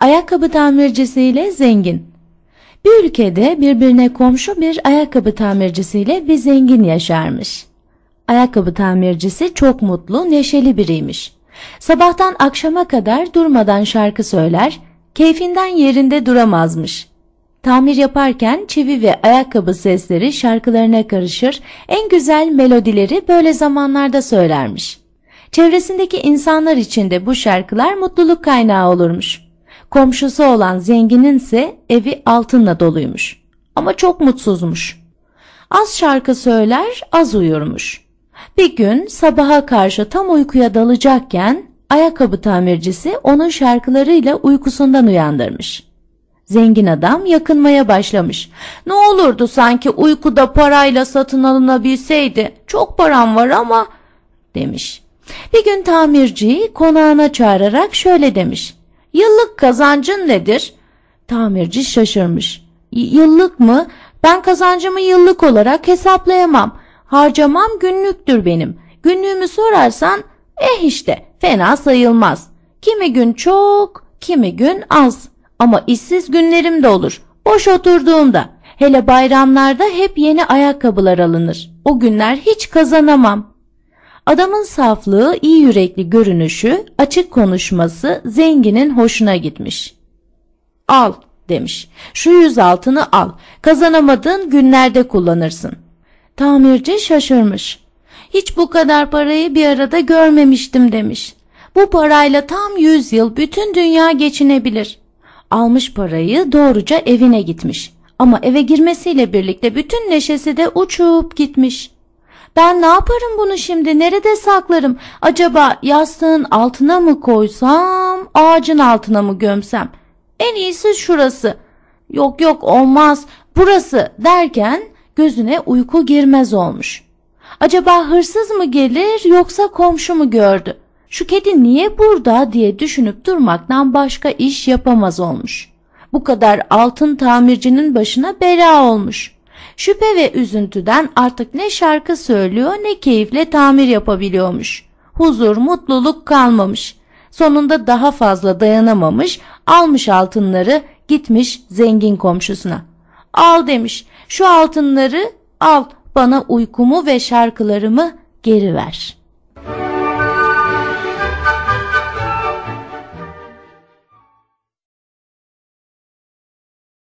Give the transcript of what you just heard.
ayakkabı tamircisiyle zengin. Bir ülkede birbirine komşu bir ayakkabı tamircisiyle bir zengin yaşarmış. Ayakkabı tamircisi çok mutlu, neşeli biriymiş. Sabahtan akşama kadar durmadan şarkı söyler, keyfinden yerinde duramazmış. Tamir yaparken çivi ve ayakkabı sesleri şarkılarına karışır, en güzel melodileri böyle zamanlarda söylermiş. Çevresindeki insanlar için de bu şarkılar mutluluk kaynağı olurmuş. Komşusu olan zenginin ise evi altınla doluymuş. Ama çok mutsuzmuş. Az şarkı söyler, az uyurmuş. Bir gün sabaha karşı tam uykuya dalacakken ayakkabı tamircisi onun şarkılarıyla uykusundan uyandırmış. Zengin adam yakınmaya başlamış. Ne olurdu sanki uykuda parayla satın alınabilseydi. Çok param var ama demiş. Bir gün tamirciyi konağına çağırarak şöyle demiş. Yıllık kazancın nedir? Tamirci şaşırmış. Yıllık mı? Ben kazancımı yıllık olarak hesaplayamam. Harcamam günlüktür benim. Günlüğümü sorarsan eh işte fena sayılmaz. Kimi gün çok, kimi gün az. Ama işsiz günlerim de olur. Boş oturduğumda. Hele bayramlarda hep yeni ayakkabılar alınır. O günler hiç kazanamam. Adamın saflığı, iyi yürekli görünüşü, açık konuşması zenginin hoşuna gitmiş. Al demiş. Şu yüz altını al. Kazanamadığın günlerde kullanırsın. Tamirci şaşırmış. Hiç bu kadar parayı bir arada görmemiştim demiş. Bu parayla tam yüz yıl bütün dünya geçinebilir. Almış parayı doğruca evine gitmiş. Ama eve girmesiyle birlikte bütün neşesi de uçup gitmiş. Ben ne yaparım bunu şimdi? Nerede saklarım? Acaba yastığın altına mı koysam, ağacın altına mı gömsem? En iyisi şurası. Yok yok olmaz. Burası derken gözüne uyku girmez olmuş. Acaba hırsız mı gelir yoksa komşu mu gördü? Şu kedi niye burada diye düşünüp durmaktan başka iş yapamaz olmuş. Bu kadar altın tamircinin başına bela olmuş. Şüphe ve üzüntüden artık ne şarkı söylüyor ne keyifle tamir yapabiliyormuş. Huzur, mutluluk kalmamış. Sonunda daha fazla dayanamamış, almış altınları gitmiş zengin komşusuna. Al demiş, şu altınları al bana uykumu ve şarkılarımı geri ver.''